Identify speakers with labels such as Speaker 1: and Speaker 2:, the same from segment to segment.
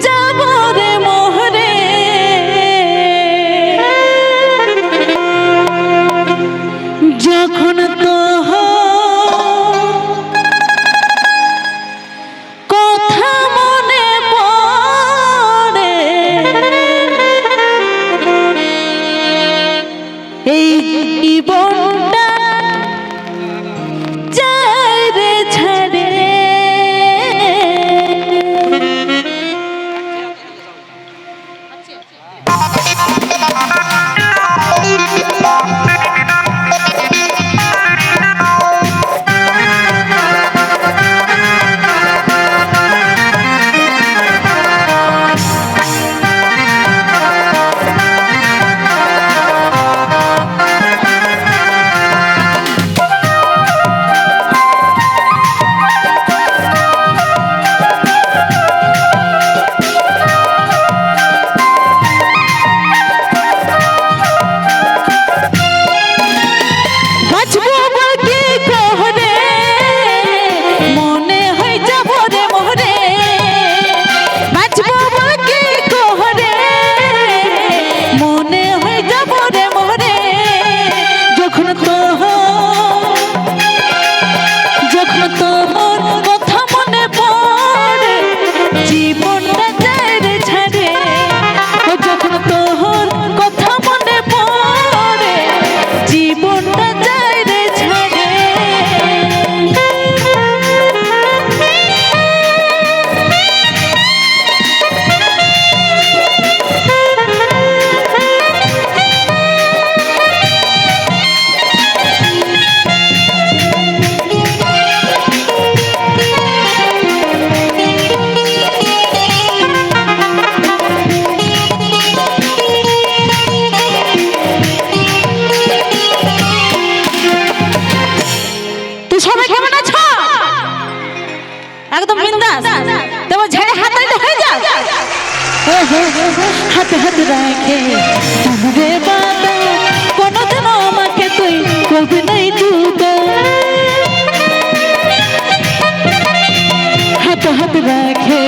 Speaker 1: double হাত হাত রাখে। রে বাবা কোনোদিন আমাকে তুই করবি নাই দুটো হাত হাত রাখে।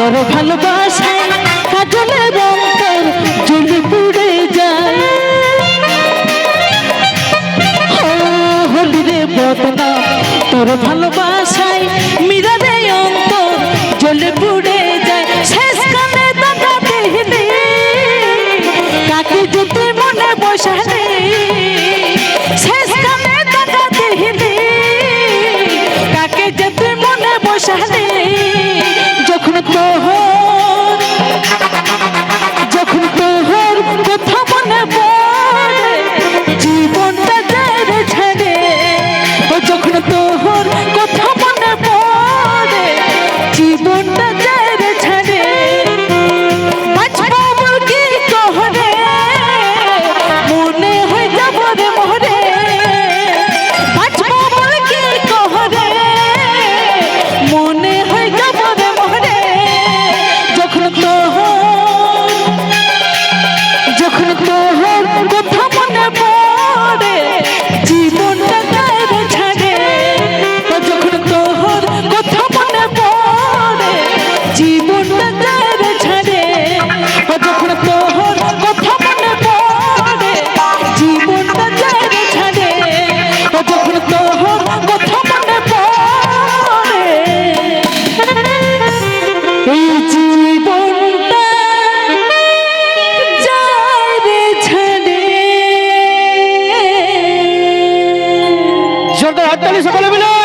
Speaker 1: তোর ভালোবাসায় কাজলে বন্ধর জুলি পুড়ে যায়। হলি রে বদনাম তোর ভালোবাসায় মীরা রে অন্তর জলে পুড়ে যায়। শেষ কালে দাদা দেহলে কাকে যদি মনে বসালে, শেষ কালে দাদা দেহলে কাকে যদি মনে বসালে জীবনটা যার ছাড়ে। যখন তোর কথা মনে পড়ে, জীবনটা যার ছাড়ে। যখন তোর কথা মনে পড়ে, এই জীবনটা যার ছাড়ে। জোরদার হাততালি, সকলে মিলে।